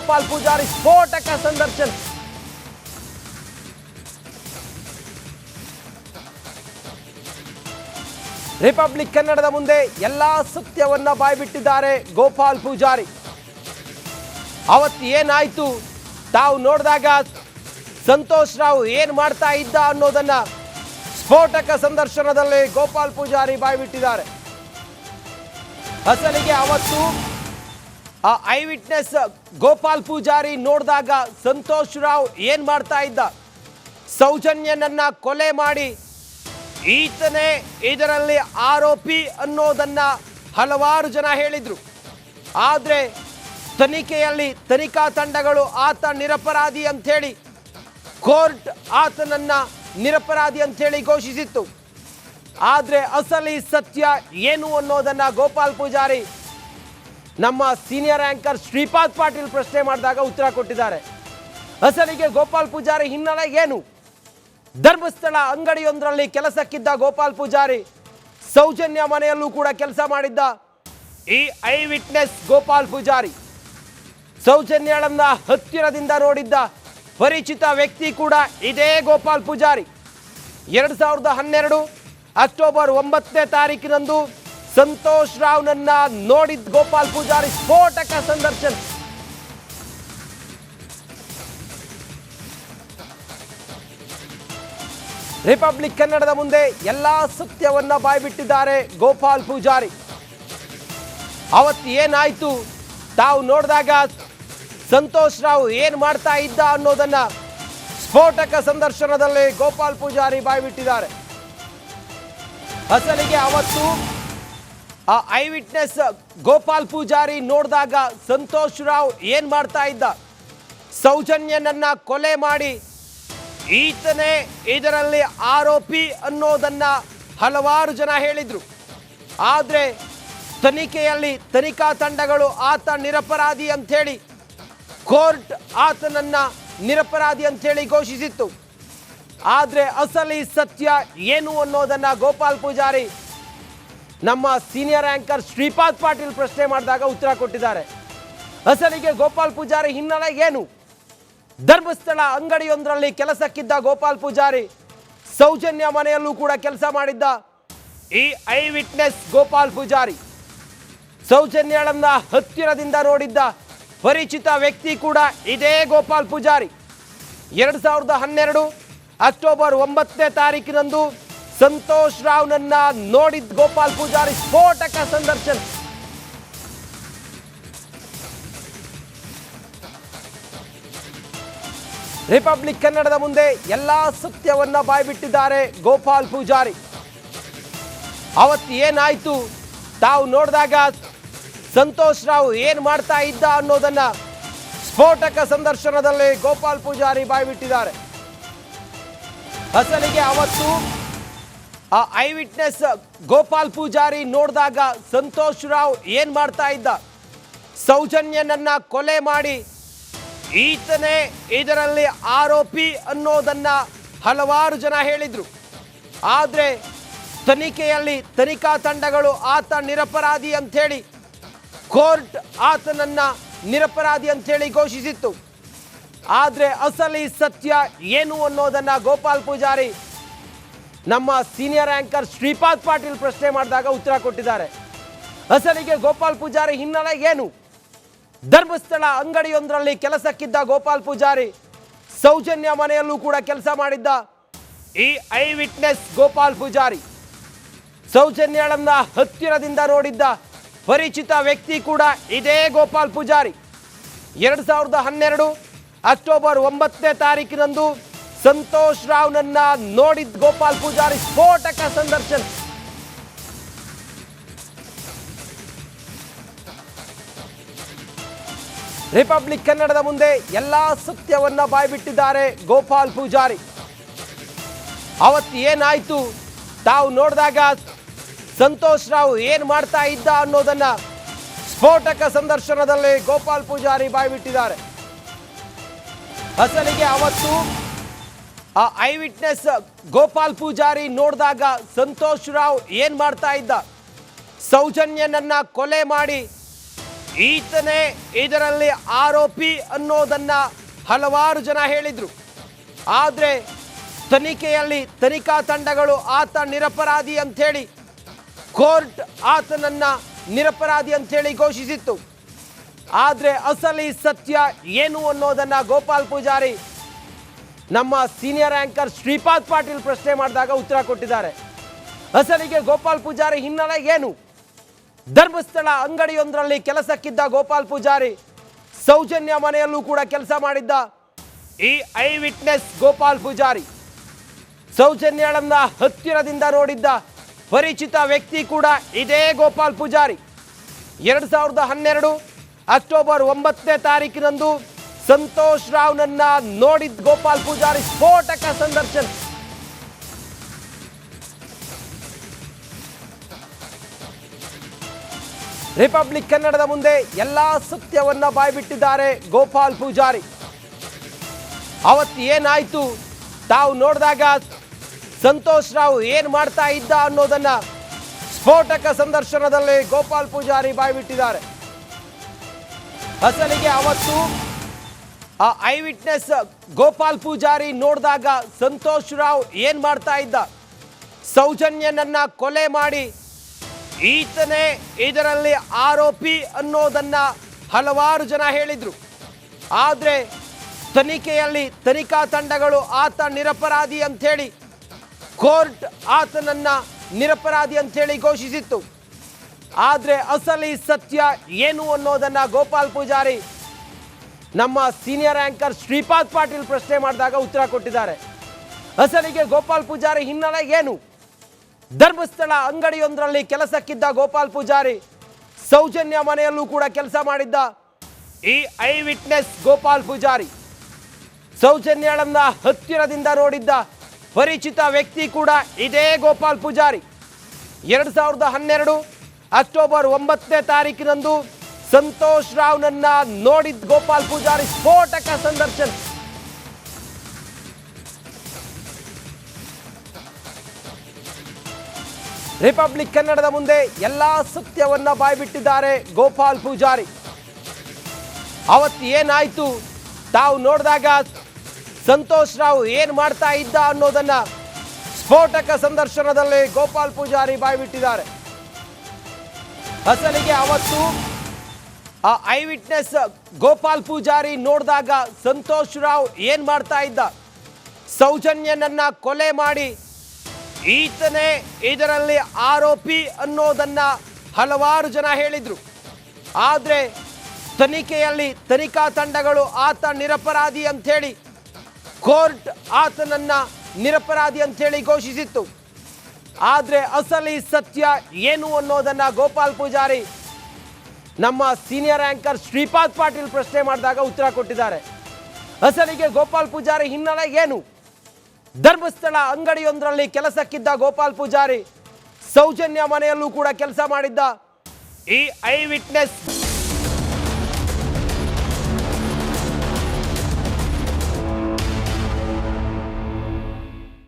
ಗೋಪಾಲ್ ಪೂಜಾರಿ ಸ್ಫೋಟಕ ಸಂದರ್ಶನ. ರಿಪಬ್ಲಿಕ್ ಕನ್ನಡದ ಮುಂದೆ ಎಲ್ಲಾ ಸತ್ಯವನ್ನ ಬಾಯ್ಬಿಟ್ಟಿದ್ದಾರೆ ಗೋಪಾಲ್ ಪೂಜಾರಿ. ಅವತ್ತು ಏನಾಯ್ತು? ತಾವು ನೋಡಿದಾಗ ಸಂತೋಷ್ ರಾವ್ ಏನ್ ಮಾಡ್ತಾ ಇದ್ದ ಅನ್ನೋದನ್ನ ಸ್ಫೋಟಕ ಸಂದರ್ಶನದಲ್ಲಿ ಗೋಪಾಲ್ ಪೂಜಾರಿ ಬಾಯ್ಬಿಟ್ಟಿದ್ದಾರೆ. ಅಸಲಿಗೆ ಅವತ್ತು ಆ ಐ ವಿಟ್ನೆಸ್ ಗೋಪಾಲ್ ಪೂಜಾರಿ ನೋಡಿದಾಗ ಸಂತೋಷ್ ರಾವ್ ಏನ್ ಮಾಡ್ತಾ ಇದ್ದ? ಸೌಜನ್ಯನನ್ನ ಕೊಲೆ ಮಾಡಿ ಈತನೇ ಇದರಲ್ಲಿ ಆರೋಪಿ ಅನ್ನೋದನ್ನ ಹಲವಾರು ಜನ ಹೇಳಿದ್ರು. ಆದರೆ ತನಿಖೆಯಲ್ಲಿ ತನಿಖಾ ತಂಡಗಳು ಆತ ನಿರಪರಾಧಿ ಅಂಥೇಳಿ, ಕೋರ್ಟ್ ಆತನನ್ನ ನಿರಪರಾಧಿ ಅಂಥೇಳಿ ಘೋಷಿಸಿತ್ತು. ಆದರೆ ಅಸಲಿ ಸತ್ಯ ಏನು ಅನ್ನೋದನ್ನ ಗೋಪಾಲ್ ಪೂಜಾರಿ ನಮ್ಮ ಸೀನಿಯರ್ ಆಂಕರ್ ಶ್ರೀಪಾದ್ ಪಾಟೀಲ್ ಪ್ರಶ್ನೆ ಮಾಡಿದಾಗ ಉತ್ತರ ಕೊಟ್ಟಿದ್ದಾರೆ. ಅಸಲಿಗೆ ಗೋಪಾಲ್ ಪೂಜಾರಿ ಹಿನ್ನೆಲೆ ಏನು? ಧರ್ಮಸ್ಥಳ ಅಂಗಡಿಯೊಂದರಲ್ಲಿ ಕೆಲಸಕ್ಕಿದ್ದ ಗೋಪಾಲ್ ಪೂಜಾರಿ, ಸೌಜನ್ಯ ಮನೆಯಲ್ಲೂ ಕೂಡ ಕೆಲಸ ಮಾಡಿದ್ದ ಈ ಐ ವಿಟ್ನೆಸ್ ಗೋಪಾಲ್ ಪೂಜಾರಿ. ಸೌಜನ್ಯಳನ್ನ ಹತ್ತಿರದಿಂದ ನೋಡಿದ್ದ ಪರಿಚಿತ ವ್ಯಕ್ತಿ ಕೂಡ ಇದೇ ಗೋಪಾಲ್ ಪೂಜಾರಿ. ಎರಡು ಸಾವಿರದ ಹನ್ನೆರಡು ಅಕ್ಟೋಬರ್ ಒಂಬತ್ತನೇ ತಾರೀಕಿನಂದು ಸಂತೋಷ್ ರಾವ್ನನ್ನ ನೋಡಿದ ಗೋಪಾಲ್ ಪೂಜಾರಿ ಸ್ಫೋಟಕ ಸಂದರ್ಶನ. ರಿಪಬ್ಲಿಕ್ ಕನ್ನಡದ ಮುಂದೆ ಎಲ್ಲಾ ಸತ್ಯವನ್ನ ಬಾಯ್ಬಿಟ್ಟಿದ್ದಾರೆ ಗೋಪಾಲ್ ಪೂಜಾರಿ. ಅವತ್ತು ಏನಾಯ್ತು? ತಾವು ನೋಡಿದಾಗ ಸಂತೋಷ್ ರಾವ್ ಏನ್ ಮಾಡ್ತಾ ಇದ್ದ ಅನ್ನೋದನ್ನ ಸ್ಫೋಟಕ ಸಂದರ್ಶನದಲ್ಲಿ ಗೋಪಾಲ್ ಪೂಜಾರಿ ಬಾಯ್ಬಿಟ್ಟಿದ್ದಾರೆ. ಅಸಲಿಗೆ ಅವತ್ತು ಆ ಐ ವಿಟ್ನೆಸ್ ಗೋಪಾಲ್ ಪೂಜಾರಿ ನೋಡಿದಾಗ ಸಂತೋಷ್ ರಾವ್ ಏನ್ ಮಾಡ್ತಾ ಇದ್ದ? ಸೌಜನ್ಯನನ್ನ ಕೊಲೆ ಮಾಡಿ, ಈತನೇ ಇದರಲ್ಲಿ ಆರೋಪಿ ಅನ್ನೋದನ್ನ ಹಲವಾರು ಜನ ಹೇಳಿದ್ರು. ಆದರೆ ತನಿಖೆಯಲ್ಲಿ ತನಿಖಾ ತಂಡಗಳು ಆತ ನಿರಪರಾಧಿ ಅಂಥೇಳಿ, ಕೋರ್ಟ್ ಆತನನ್ನ ನಿರಪರಾಧಿ ಅಂಥೇಳಿ ಘೋಷಿಸಿತ್ತು. ಆದರೆ ಅಸಲಿ ಸತ್ಯ ಏನು ಅನ್ನೋದನ್ನ ಗೋಪಾಲ್ ಪೂಜಾರಿ ನಮ್ಮ ಸೀನಿಯರ್ ಆಂಕರ್ ಶ್ರೀಪಾದ್ ಪಾಟೀಲ್ ಪ್ರಶ್ನೆ ಮಾಡಿದಾಗ ಉತ್ತರ ಕೊಟ್ಟಿದ್ದಾರೆ. ಅಸಲಿಗೆ ಗೋಪಾಲ್ ಪೂಜಾರಿ ಹಿನ್ನೆಲೆ ಏನು? ಧರ್ಮಸ್ಥಳ ಅಂಗಡಿಯೊಂದರಲ್ಲಿ ಕೆಲಸಕ್ಕಿದ್ದ ಗೋಪಾಲ್ ಪೂಜಾರಿ ಸೌಜನ್ಯ ಮನೆಯಲ್ಲೂ ಕೂಡ ಕೆಲಸ ಮಾಡಿದ್ದ ಈ ಐ ವಿಟ್ನೆಸ್ ಗೋಪಾಲ್ ಪೂಜಾರಿ. ಸೌಜನ್ಯಳನ್ನ ಹತ್ತಿರದಿಂದ ನೋಡಿದ್ದ ಪರಿಚಿತ ವ್ಯಕ್ತಿ ಕೂಡ ಇದೇ ಗೋಪಾಲ್ ಪೂಜಾರಿ. ಎರಡು ಸಾವಿರದ ಹನ್ನೆರಡು ಅಕ್ಟೋಬರ್ ಒಂಬತ್ತನೇ ತಾರೀಕಿನಂದು ಸಂತೋಷ್ ರಾವ್ನನ್ನ ನೋಡಿದ ಗೋಪಾಲ್ ಪೂಜಾರಿ ಸ್ಫೋಟಕ ಸಂದರ್ಶನ. ರಿಪಬ್ಲಿಕ್ ಕನ್ನಡದ ಮುಂದೆ ಎಲ್ಲಾ ಸತ್ಯವನ್ನ ಬಾಯ್ಬಿಟ್ಟಿದ್ದಾರೆ ಗೋಪಾಲ್ ಪೂಜಾರಿ. ಅವತ್ತು ಏನಾಯ್ತು ತಾವು ನೋಡಿದಾಗ ಸಂತೋಷ್ ರಾವ್ ಏನ್ ಮಾಡ್ತಾ ಇದ್ದ ಅನ್ನೋದನ್ನ ಸ್ಫೋಟಕ ಸಂದರ್ಶನದಲ್ಲಿ ಗೋಪಾಲ್ ಪೂಜಾರಿ ಬಾಯ್ಬಿಟ್ಟಿದ್ದಾರೆ. ಅಸಲಿಗೆ ಅವತ್ತು ಆ ಐ ವಿಟ್ನೆಸ್ ಗೋಪಾಲ್ ಪೂಜಾರಿ ನೋಡಿದಾಗ ಸಂತೋಷ್ ರಾವ್ ಏನ್ ಮಾಡ್ತಾ ಇದ್ದ? ಸೌಜನ್ಯನನ್ನ ಕೊಲೆ ಮಾಡಿ ಈತನೇ ಇದರಲ್ಲಿ ಆರೋಪಿ ಅನ್ನೋದನ್ನ ಹಲವಾರು ಜನ ಹೇಳಿದ್ರು. ಆದರೆ ತನಿಖೆಯಲ್ಲಿ ತನಿಖಾ ತಂಡಗಳು ಆತ ನಿರಪರಾಧಿ ಅಂಥೇಳಿ, ಕೋರ್ಟ್ ಆತನನ್ನ ನಿರಪರಾಧಿ ಅಂಥೇಳಿ ಘೋಷಿಸಿತ್ತು. ಆದರೆ ಅಸಲಿ ಸತ್ಯ ಏನು ಅನ್ನೋದನ್ನ ಗೋಪಾಲ್ ಪೂಜಾರಿ ನಮ್ಮ ಸೀನಿಯರ್ ಆಂಕರ್ ಶ್ರೀಪಾದ್ ಪಾಟೀಲ್ ಪ್ರಶ್ನೆ ಮಾಡಿದಾಗ ಉತ್ತರ ಕೊಟ್ಟಿದ್ದಾರೆ. ಅಸಲಿಗೆ ಗೋಪಾಲ್ ಪೂಜಾರಿ ಹಿನ್ನೆಲೆ ಏನು? ಧರ್ಮಸ್ಥಳ ಅಂಗಡಿಯೊಂದರಲ್ಲಿ ಕೆಲಸಕ್ಕಿದ್ದ ಗೋಪಾಲ್ ಪೂಜಾರಿ, ಸೌಜನ್ಯ ಮನೆಯಲ್ಲೂ ಕೂಡ ಕೆಲಸ ಮಾಡಿದ್ದ ಈ ಐ ವಿಟ್ನೆಸ್ ಗೋಪಾಲ್ ಪೂಜಾರಿ. ಸೌಜನ್ಯಳನ್ನ ಹತ್ತಿರದಿಂದ ನೋಡಿದ್ದ ಪರಿಚಿತ ವ್ಯಕ್ತಿ ಕೂಡ ಇದೇ ಗೋಪಾಲ್ ಪೂಜಾರಿ. ಎರಡು ಸಾವಿರದ ಹನ್ನೆರಡು ಅಕ್ಟೋಬರ್ ಒಂಬತ್ತನೇ ತಾರೀಕಿನಂದು ಸಂತೋಷ್ ರಾವ್ನನ್ನ ನೋಡಿದ ಗೋಪಾಲ್ ಪೂಜಾರಿ ಸ್ಫೋಟಕ ಸಂದರ್ಶನ. ರಿಪಬ್ಲಿಕ್ ಕನ್ನಡದ ಮುಂದೆ ಎಲ್ಲಾ ಸತ್ಯವನ್ನ ಬಾಯ್ಬಿಟ್ಟಿದ್ದಾರೆ ಗೋಪಾಲ್ ಪೂಜಾರಿ. ಅವತ್ತು ಏನಾಯ್ತು ತಾವು ನೋಡಿದಾಗ ಸಂತೋಷ್ ರಾವ್ ಏನ್ ಮಾಡ್ತಾ ಇದ್ದ ಅನ್ನೋದನ್ನ ಸ್ಫೋಟಕ ಸಂದರ್ಶನದಲ್ಲಿ ಗೋಪಾಲ್ ಪೂಜಾರಿ ಬಾಯ್ಬಿಟ್ಟಿದ್ದಾರೆ. ಅಸಲಿಗೆ ಅವತ್ತು ಆ ಐ ವಿಟ್ನೆಸ್ ಗೋಪಾಲ್ ಪೂಜಾರಿ ನೋಡಿದಾಗ ಸಂತೋಷ್ ರಾವ್ ಏನ್ ಮಾಡ್ತಾ ಇದ್ದ? ಸೌಜನ್ಯನನ್ನ ಕೊಲೆ ಮಾಡಿ ಈತನೇ ಇದರಲ್ಲಿ ಆರೋಪಿ ಅನ್ನೋದನ್ನ ಹಲವಾರು ಜನ ಹೇಳಿದ್ರು. ಆದರೆ ತನಿಖೆಯಲ್ಲಿ ತನಿಖಾ ತಂಡಗಳು ಆತ ನಿರಪರಾಧಿ ಅಂಥೇಳಿ, ಕೋರ್ಟ್ ಆತನನ್ನ ನಿರಪರಾಧಿ ಅಂಥೇಳಿ ಘೋಷಿಸಿತ್ತು. ಆದರೆ ಅಸಲಿ ಸತ್ಯ ಏನು ಅನ್ನೋದನ್ನ ಗೋಪಾಲ್ ಪೂಜಾರಿ ನಮ್ಮ ಸೀನಿಯರ್ ಆಂಕರ್ ಶ್ರೀಪಾದ್ ಪಾಟೀಲ್ ಪ್ರಶ್ನೆ ಮಾಡಿದಾಗ ಉತ್ತರ ಕೊಟ್ಟಿದ್ದಾರೆ. ಅಸಲಿಗೆ ಗೋಪಾಲ್ ಪೂಜಾರಿ ಹಿನ್ನೆಲೆ ಏನು? ಧರ್ಮಸ್ಥಳ ಅಂಗಡಿಯೊಂದರಲ್ಲಿ ಕೆಲಸಕ್ಕಿದ್ದ ಗೋಪಾಲ್ ಪೂಜಾರಿ ಸೌಜನ್ಯ ಮನೆಯಲ್ಲೂ ಕೂಡ ಕೆಲಸ ಮಾಡಿದ್ದ ಈ ಐ ವಿಟ್ನೆಸ್ ಗೋಪಾಲ್ ಪೂಜಾರಿ. ಸೌಜನ್ಯಳನ್ನ ಹತ್ತಿರದಿಂದ ನೋಡಿದ್ದ ಪರಿಚಿತ ವ್ಯಕ್ತಿ ಕೂಡ ಇದೇ ಗೋಪಾಲ್ ಪೂಜಾರಿ. ಎರಡು ಸಾವಿರದ ಹನ್ನೆರಡು ಅಕ್ಟೋಬರ್ ಒಂಬತ್ತನೇ ತಾರೀಕಿನಂದು ಸಂತೋಷ್ ರಾವ್ನನ್ನ ನೋಡಿದ ಗೋಪಾಲ್ ಪೂಜಾರಿ ಸ್ಫೋಟಕ ಸಂದರ್ಶನ. ರಿಪಬ್ಲಿಕ್ ಕನ್ನಡದ ಮುಂದೆ ಎಲ್ಲಾ ಸತ್ಯವನ್ನ ಬಾಯ್ಬಿಟ್ಟಿದ್ದಾರೆ ಗೋಪಾಲ್ ಪೂಜಾರಿ. ಅವತ್ತು ಏನಾಯ್ತು ತಾವು ನೋಡಿದಾಗ ಸಂತೋಷ್ ರಾವ್ ಏನ್ ಮಾಡ್ತಾ ಇದ್ದ ಅನ್ನೋದನ್ನ ಸ್ಫೋಟಕ ಸಂದರ್ಶನದಲ್ಲಿ ಗೋಪಾಲ್ ಪೂಜಾರಿ ಬಾಯ್ಬಿಟ್ಟಿದ್ದಾರೆ. ಅಸಲಿಗೆ ಅವತ್ತು ಆ ಐ ವಿಟ್ನೆಸ್ ಗೋಪಾಲ್ ಪೂಜಾರಿ ನೋಡಿದಾಗ ಸಂತೋಷ್ ರಾವ್ ಏನ್ ಮಾಡ್ತಾ ಇದ್ದ? ಸೌಜನ್ಯನನ್ನ ಕೊಲೆ ಮಾಡಿ ಈತನೇ ಇದರಲ್ಲಿ ಆರೋಪಿ ಅನ್ನೋದನ್ನ ಹಲವಾರು ಜನ ಹೇಳಿದ್ರು. ಆದರೆ ತನಿಖೆಯಲ್ಲಿ ತನಿಖಾ ತಂಡಗಳು ಆತ ನಿರಪರಾಧಿ ಅಂಥೇಳಿ, ಕೋರ್ಟ್ ಆತನನ್ನ ನಿರಪರಾಧಿ ಅಂಥೇಳಿ ಘೋಷಿಸಿತ್ತು. ಆದರೆ ಅಸಲಿ ಸತ್ಯ ಏನು ಅನ್ನೋದನ್ನ ಗೋಪಾಲ್ ಪೂಜಾರಿ ನಮ್ಮ ಸೀನಿಯರ್ ಆಂಕರ್ ಶ್ರೀಪಾದ್ ಪಾಟೀಲ್ ಪ್ರಶ್ನೆ ಮಾಡಿದಾಗ ಉತ್ತರ ಕೊಟ್ಟಿದ್ದಾರೆ. ಅಸಲಿಗೆ ಗೋಪಾಲ್ ಪೂಜಾರಿ ಹಿನ್ನೆಲೆ ಏನು? ಧರ್ಮಸ್ಥಳ ಅಂಗಡಿಯೊಂದರಲ್ಲಿ ಕೆಲಸಕ್ಕಿದ್ದ ಗೋಪಾಲ್ ಪೂಜಾರಿ, ಸೌಜನ್ಯ ಮನೆಯಲ್ಲೂ ಕೂಡ ಕೆಲಸ ಮಾಡಿದ್ದ ಈ ಐ ವಿಟ್ನೆಸ್ ಗೋಪಾಲ್ ಪೂಜಾರಿ. ಸೌಜನ್ಯಳನ್ನ ಹತ್ತಿರದಿಂದ ನೋಡಿದ್ದ ಪರಿಚಿತ ವ್ಯಕ್ತಿ ಕೂಡ ಇದೇ ಗೋಪಾಲ್ ಪೂಜಾರಿ. ಎರಡು ಸಾವಿರದ ಹನ್ನೆರಡು ಅಕ್ಟೋಬರ್ ಒಂಬತ್ತನೇ ತಾರೀಕಿನಂದು ಸಂತೋಷ್ ರಾವ್ನನ್ನ ನೋಡಿದ ಗೋಪಾಲ್ ಪೂಜಾರಿ ಸ್ಫೋಟಕ ಸಂದರ್ಶನ. ರಿಪಬ್ಲಿಕ್ ಕನ್ನಡದ ಮುಂದೆ ಎಲ್ಲಾ ಸತ್ಯವನ್ನ ಬಾಯ್ಬಿಟ್ಟಿದ್ದಾರೆ ಗೋಪಾಲ್ ಪೂಜಾರಿ. ಅವತ್ತು ಏನಾಯ್ತು? ತಾವು ನೋಡಿದಾಗ ಸಂತೋಷ್ ರಾವ್ ಏನ್ ಮಾಡ್ತಾ ಇದ್ದ ಅನ್ನೋದನ್ನ ಸ್ಫೋಟಕ ಸಂದರ್ಶನದಲ್ಲಿ ಗೋಪಾಲ್ ಪೂಜಾರಿ ಬಾಯ್ಬಿಟ್ಟಿದ್ದಾರೆ. ಅಸಲಿಗೆ ಅವತ್ತು ಆ ಐ ವಿಟ್ನೆಸ್ ಗೋಪಾಲ್ ಪೂಜಾರಿ ನೋಡಿದಾಗ ಸಂತೋಷ್ ರಾವ್ ಏನ್ ಮಾಡ್ತಾ ಇದ್ದ? ಸೌಜನ್ಯನನ್ನ ಕೊಲೆ ಮಾಡಿ ಈತನೇ ಇದರಲ್ಲಿ ಆರೋಪಿ ಅನ್ನೋದನ್ನ ಹಲವಾರು ಜನ ಹೇಳಿದ್ರು. ಆದರೆ ತನಿಖೆಯಲ್ಲಿ ತನಿಖಾ ತಂಡಗಳು ಆತ ನಿರಪರಾಧಿ ಅಂಥೇಳಿ, ಕೋರ್ಟ್ ಆತನನ್ನ ನಿರಪರಾಧಿ ಅಂಥೇಳಿ ಘೋಷಿಸಿತ್ತು. ಆದರೆ ಅಸಲಿ ಸತ್ಯ ಏನು ಅನ್ನೋದನ್ನ ಗೋಪಾಲ್ ಪೂಜಾರಿ ನಮ್ಮ ಸೀನಿಯರ್ ಆಂಕರ್ ಶ್ರೀಪಾದ್ ಪಾಟೀಲ್ ಪ್ರಶ್ನೆ ಮಾಡಿದಾಗ ಉತ್ತರ ಕೊಟ್ಟಿದ್ದಾರೆ. ಅಸಲಿಗೆ ಗೋಪಾಲ್ ಪೂಜಾರಿ ಹಿನ್ನೆಲೆ ಏನು? ಧರ್ಮಸ್ಥಳ ಅಂಗಡಿಯೊಂದರಲ್ಲಿ ಕೆಲಸಕ್ಕಿದ್ದ ಗೋಪಾಲ್ ಪೂಜಾರಿ ಸೌಜನ್ಯ ಮನೆಯಲ್ಲೂ ಕೂಡ ಕೆಲಸ ಮಾಡಿದ್ದ. ಈ ಐ ವಿಟ್ನೆಸ್